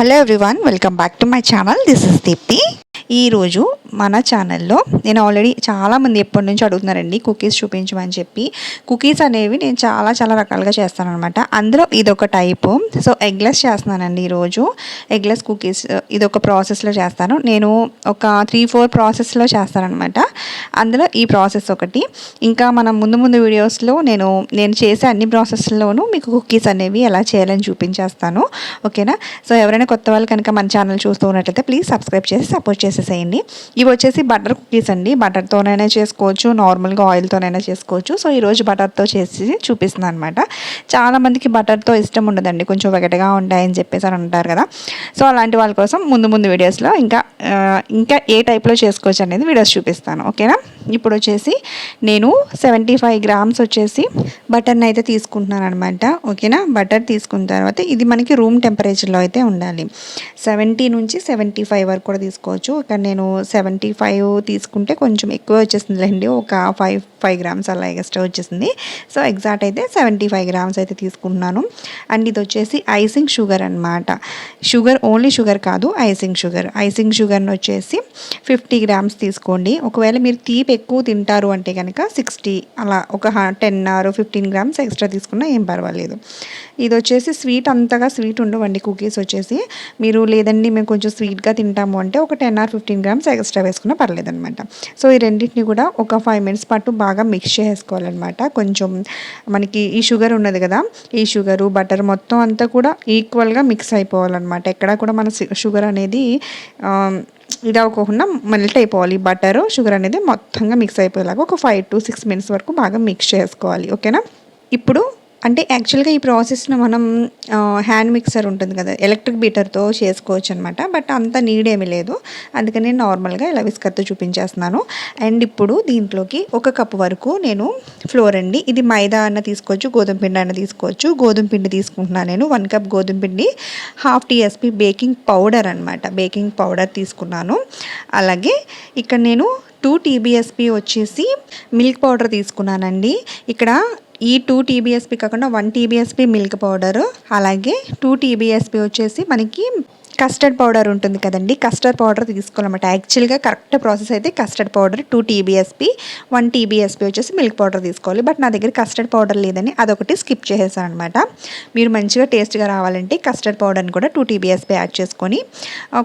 Hello everyone, welcome back to my channel. This is Deepthi. ఈరోజు మన ఛానల్లో నేను ఆల్రెడీ చాలామంది ఎప్పటి నుంచి అడుగుతున్నారండి కుకీస్ చూపించమని చెప్పి. కుకీస్ అనేవి నేను చాలా చాలా రకాలుగా చేస్తాను అనమాట అందులో ఇదొక టైపు. సో ఎగ్లెస్ చేస్తున్నానండి ఈరోజు. ఎగ్లెస్ కుకీస్ ఇదొక ప్రాసెస్లో చేస్తాను. నేను ఒక త్రీ ఫోర్ ప్రాసెస్లో చేస్తానమాట అందులో ఈ ప్రాసెస్ ఒకటి. ఇంకా మనం ముందు ముందు వీడియోస్లో నేను నేను చేసే అన్ని ప్రాసెస్లోనూ మీకు కుకీస్ అనేవి ఎలా చేయాలని చూపించేస్తాను. ఓకేనా? సో ఎవరైనా కొత్త వాళ్ళు కనుక మన ఛానల్ చూస్తూ ఉన్నట్లయితే ప్లీజ్ సబ్స్క్రైబ్ చేసి సపోర్ట్ చేసేసేయండి ఇవి వచ్చేసి బటర్ కుకీస్ అండి. బటర్తోనైనా చేసుకోవచ్చు నార్మల్గా ఆయిల్తోనైనా చేసుకోవచ్చు. సో ఈరోజు బటర్తో చేసి చూపిస్తున్నాను అనమాట చాలామందికి బటర్తో ఇష్టం ఉండదండి. కొంచెం వెగటగా ఉంటాయని చెప్పేసి అని అంటారు కదా. సో అలాంటి వాళ్ళ కోసం ముందు ముందు వీడియోస్లో ఇంకా ఇంకా ఏ టైప్లో చేసుకోవచ్చు అనేది వీడియోస్ చూపిస్తాను. ఓకేనా? ఇప్పుడు వచ్చేసి నేను సెవెంటీ ఫైవ్ గ్రామ్స్ వచ్చేసి బటర్ని అయితే తీసుకుంటున్నాను అనమాట ఓకేనా? బటర్ తీసుకున్న తర్వాత ఇది మనకి రూమ్ టెంపరేచర్లో అయితే ఉండాలి. సెవెంటీ నుంచి సెవెంటీ ఫైవ్ వరకు కూడా తీసుకోవచ్చు. అక్కడ నేను సెవెంటీ ఫైవ్ తీసుకుంటే కొంచెం ఎక్కువ వచ్చేసిందిలేండి ఒక ఫైవ్ ఫైవ్ గ్రామ్స్ అలా ఎక్స్ట్రా వచ్చేసింది. సో ఎగ్జాక్ట్ అయితే సెవెంటీ ఫైవ్ గ్రామ్స్ అయితే తీసుకుంటున్నాను అండ్ ఇది వచ్చేసి ఐసింగ్ షుగర్ అనమాట షుగర్ ఓన్లీ షుగర్ కాదు ఐసింగ్ షుగర్ ఐసింగ్ షుగర్ని వచ్చేసి ఫిఫ్టీ గ్రామ్స్ తీసుకోండి. ఒకవేళ మీరు తీపి ఎక్కువ తింటారు అంటే కనుక సిక్స్టీ అలా ఒక ten or fifteen grams extra తీసుకున్నా ఏం పర్వాలేదు. ఇది వచ్చేసి స్వీట్ అంతగా స్వీట్ ఉండవండి కుకీస్ వచ్చేసి. మీరు లేదండి మేము కొంచెం స్వీట్గా తింటాము అంటే ఒక ten or fifteen grams extra వేసుకున్నా పర్లేదు అనమాట సో ఈ రెండింటిని కూడా ఒక ఫైవ్ మినిట్స్ పాటు బాగా మిక్స్ చేసుకోవాలన్నమాట కొంచెం మనకి ఈ షుగర్ ఉన్నది కదా ఈ షుగరు బటర్ మొత్తం అంతా కూడా ఈక్వల్గా మిక్స్ అయిపోవాలన్నమాట. ఎక్కడ కూడా మన షుగర్ అనేది ఇది అవ్వకుండా మెల్ట్ అయిపోవాలి. బటర్ షుగర్ అనేది మొత్తంగా మిక్స్ అయిపోయేలాగా ఒక ఫైవ్ టు సిక్స్ మినిట్స్ వరకు బాగా మిక్స్ చేసుకోవాలి. ఓకేనా ఇప్పుడు అంటే యాక్చువల్గా ఈ ప్రాసెస్ను మనం హ్యాండ్ మిక్సర్ ఉంటుంది కదా ఎలక్ట్రిక్ బీటర్తో చేసుకోవచ్చు అనమాట బట్ అంత నీడేమి లేదు. అందుకని నార్మల్గా ఇలా విస్కర్తో చూపించేస్తున్నాను. అండ్ ఇప్పుడు దీంట్లోకి ఒక కప్ వరకు నేను ఫ్లోర్ అండి. ఇది మైదా అన్న తీసుకోవచ్చు గోధుమ పిండి అన్న తీసుకోవచ్చు. గోధుమ పిండి తీసుకుంటున్నాను నేను. వన్ కప్ గోధుమ పిండి హాఫ్ టీఎస్పీ బేకింగ్ పౌడర్ అనమాట బేకింగ్ పౌడర్ తీసుకున్నాను. అలాగే ఇక్కడ నేను టూ టీబీఎస్పీ వచ్చేసి మిల్క్ పౌడర్ తీసుకున్నానండి. ఇక్కడ ఈ టూ టీబీఎస్పీ కాకుండా వన్ టీబీఎస్పీ మిల్క్ పౌడరు అలాగే టూ టీబీఎస్పీ వచ్చేసి మనకి కస్టర్డ్ పౌడర్ ఉంటుంది కదండి. కస్టర్డ్ పౌడర్ తీసుకోవాలన్నమాట. యాక్చువల్గా కరెక్ట్ ప్రాసెస్ అయితే custard powder two tbsp one tbsp వచ్చేసి మిల్క్ పౌడర్ తీసుకోవాలి. బట్ నా దగ్గర కస్టర్డ్ పౌడర్ లేదని అదొకటి స్కిప్ చేసేసాను అనమాట మీరు మంచిగా టేస్ట్గా రావాలంటే కస్టర్డ్ పౌడర్ని కూడా టూ టీబీఎస్పీ యాడ్ చేసుకొని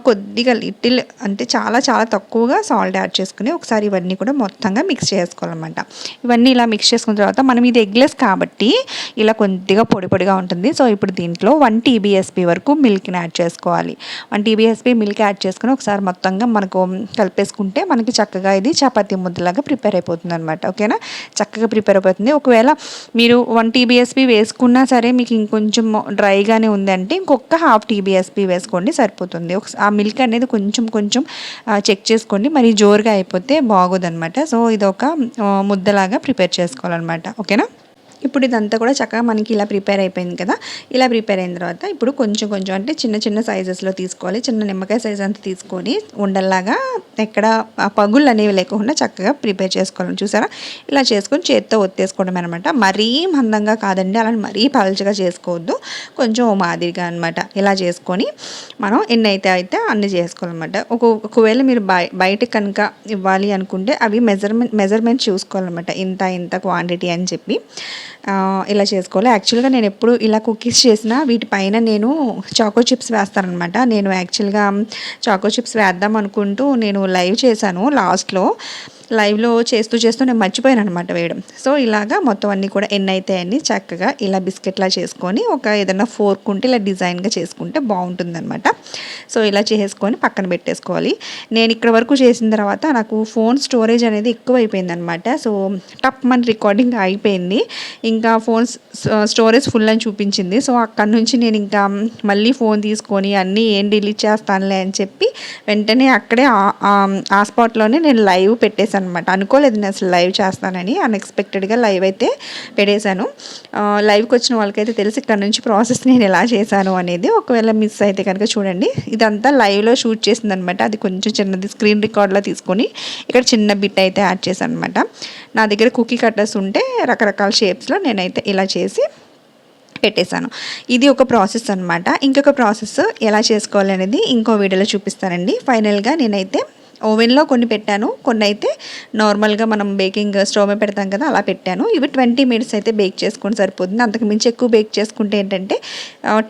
కొద్దిగా లిటిల్ అంటే చాలా చాలా తక్కువగా సాల్ట్ యాడ్ చేసుకుని ఒకసారి ఇవన్నీ కూడా మొత్తంగా మిక్స్ చేసుకోవాలన్నమాట. ఇవన్నీ ఇలా మిక్స్ చేసుకున్న తర్వాత మనం ఇది ఎగ్లెస్ కాబట్టి ఇలా కొద్దిగా పొడి పొడిగా ఉంటుంది. సో ఇప్పుడు దీంట్లో వన్ టీబీఎస్పి వరకు మిల్క్ని యాడ్ చేసుకోవాలి. వన్ టీబీఎస్పీ మిల్క్ యాడ్ చేసుకుని ఒకసారి మొత్తంగా మనకు కలిపేసుకుంటే మనకి చక్కగా ఇది చపాతీ ముద్దలాగా ప్రిపేర్ అయిపోతుంది అనమాట ఓకేనా? చక్కగా ప్రిపేర్ అయిపోతుంది. ఒకవేళ మీరు వన్ టీబీఎస్పీ వేసుకున్నా సరే మీకు ఇంకొంచెం డ్రైగానే ఉంది అంటే ఇంకొక హాఫ్ టీబీఎస్పీ వేసుకోండి సరిపోతుంది. ఆ మిల్క్ అనేది కొంచెం కొంచెం చెక్ చేసుకోండి. మరి జోరుగా అయిపోతే బాగోదనమాట సో ఇది ఒక ముద్దలాగా ప్రిపేర్ చేసుకోవాలన్నమాట. ఓకేనా? ఇప్పుడు ఇదంతా కూడా చక్కగా మనకి ఇలా ప్రిపేర్ అయిపోయింది కదా. ఇలా ప్రిపేర్ అయిన తర్వాత ఇప్పుడు కొంచెం కొంచెం అంటే చిన్న చిన్న సైజెస్లో తీసుకోవాలి. చిన్న నిమ్మకాయ సైజ్ అంతా తీసుకొని ఉండల్లాగా ఎక్కడ పగుళ్ళు అనేవి లేకుండా చక్కగా ప్రిపేర్ చేసుకోవాలి. చూసారా? ఇలా చేసుకొని చేత్తో ఒత్తేసుకోవడం అనమాట మరీ మందంగా కాదండి. అలా మరీ పలచగా చేసుకోవద్దు. కొంచెం మాదిరిగా అనమాట ఇలా చేసుకొని మనం ఎన్నైతే అయితే అయితే అన్ని చేసుకోవాలన్నమాట. ఒక ఒకవేళ మీరు బయ బయటకు కనుక ఇవ్వాలి అనుకుంటే అవి మెజర్మెంట్ మెజర్మెంట్ చూసుకోవాలన్నమాట. ఇంత ఇంత క్వాంటిటీ అని చెప్పి. ఇలా చేసుకోవాలి. యాక్చువల్గా నేను ఎప్పుడు ఇలా కుకీస్ చేసినా వీటిపైన నేను చాకో చిప్స్ వేస్తానమాట నేను యాక్చువల్గా చాకో చిప్స్ వేద్దాం అనుకుంటూ నేను లైవ్ చేశాను లాస్ట్లో లైవ్లో చేస్తూ చేస్తూ నేను మర్చిపోయాను అనమాట వేయడం. సో ఇలాగా మొత్తం అన్నీ కూడా ఎన్ని అయితే అన్ని చక్కగా ఇలా బిస్కెట్లా చేసుకొని ఒక ఏదైనా ఫోర్క్ ఉంటే ఇలా డిజైన్గా చేసుకుంటే బాగుంటుంది అనమాట సో ఇలా చేసుకొని పక్కన పెట్టేసుకోవాలి. నేను ఇక్కడ వరకు చేసిన తర్వాత నాకు ఫోన్ స్టోరేజ్ అనేది ఎక్కువ అయిపోయింది అనమాట సో టప్ మన రికార్డింగ్ అయిపోయింది. ఇంకా ఫోన్ స్టోరేజ్ ఫుల్ అని చూపించింది. సో అక్కడ నుంచి నేను ఇంకా మళ్ళీ ఫోన్ తీసుకొని అన్నీ ఏం డిలీట్ చేస్తానులే అని చెప్పి వెంటనే అక్కడే ఆ స్పాట్లోనే నేను లైవ్ పెట్టేసాను అనమాట అనుకోలేదు నేను అసలు లైవ్ చేస్తానని. అన్ఎక్స్పెక్టెడ్గా లైవ్ అయితే పెట్టేశాను. లైవ్కి వచ్చిన వాళ్ళకైతే తెలిసి ఇక్కడ నుంచి ప్రాసెస్ నేను ఎలా చేశాను అనేది. ఒకవేళ మిస్ అయితే కనుక చూడండి. ఇదంతా లైవ్లో షూట్ చేసిందనమాట అది కొంచెం చిన్నది స్క్రీన్ రికార్డ్లో తీసుకొని ఇక్కడ చిన్న బిట్ అయితే యాడ్ చేశాను అనమాట నా దగ్గర కుకీ కట్టర్స్ ఉంటే రకరకాల షేప్స్లో నేనైతే ఇలా చేసి పెట్టేశాను. ఇది ఒక ప్రాసెస్ అనమాట ఇంకొక ప్రాసెస్ ఎలా చేసుకోవాలి అనేది ఇంకో వీడియోలో చూపిస్తానండి. ఫైనల్గా నేనైతే ఓవెన్లో కొన్ని పెట్టాను. కొన్ని అయితే నార్మల్గా మనం బేకింగ్ స్టవ్ మీద పెడతాం కదా అలా పెట్టాను. ఇవి ట్వంటీ మినిట్స్ అయితే బేక్ చేసుకుంటే సరిపోతుంది. అంతకు మించి ఎక్కువ బేక్ చేసుకుంటే ఏంటంటే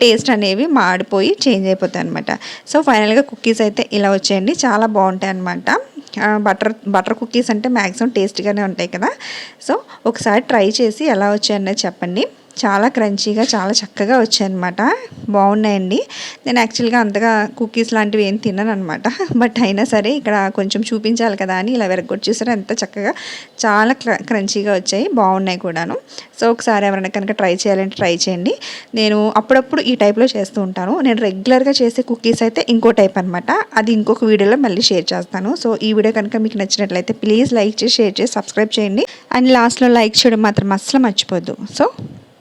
టేస్ట్ అనేవి మాడిపోయి చేంజ్ అయిపోతాయి అనమాట సో ఫైనల్గా కుకీస్ అయితే ఇలా వచ్చాయండి. చాలా బాగుంటాయి అనమాట బటర్ బటర్ కుకీస్ అంటే మ్యాక్సిమం టేస్ట్గానే ఉంటాయి కదా. సో ఒకసారి ట్రై చేసి ఎలా వచ్చాయన్నది చెప్పండి. చాలా క్రంచీగా చాలా చక్కగా వచ్చాయన్నమాట. బాగున్నాయండి. నేను యాక్చువల్గా అంతగా కుకీస్ లాంటివి ఏం తిన్నాను అనమాట బట్ అయినా సరే ఇక్కడ కొంచెం చూపించాలి కదా అని ఇలా వెరగొట్టి చూసారు? ఎంత చక్కగా చాలా క్రంచీగా వచ్చాయి. బాగున్నాయి కూడాను. సో ఒకసారి ఎవరైనా కనుక ట్రై చేయాలంటే ట్రై చేయండి. నేను అప్పుడప్పుడు ఈ టైప్లో చేస్తూ ఉంటాను. నేను రెగ్యులర్గా చేసే కుకీస్ అయితే ఇంకో టైప్ అనమాట అది ఇంకొక వీడియోలో మళ్ళీ షేర్ చేస్తాను. సో ఈ వీడియో కనుక మీకు నచ్చినట్లయితే ప్లీజ్ లైక్ చేసి షేర్ చేసి సబ్స్క్రైబ్ చేయండి. అండ్ లాస్ట్లో లైక్ చేయడం మాత్రం అస్సలు మర్చిపోద్దు. So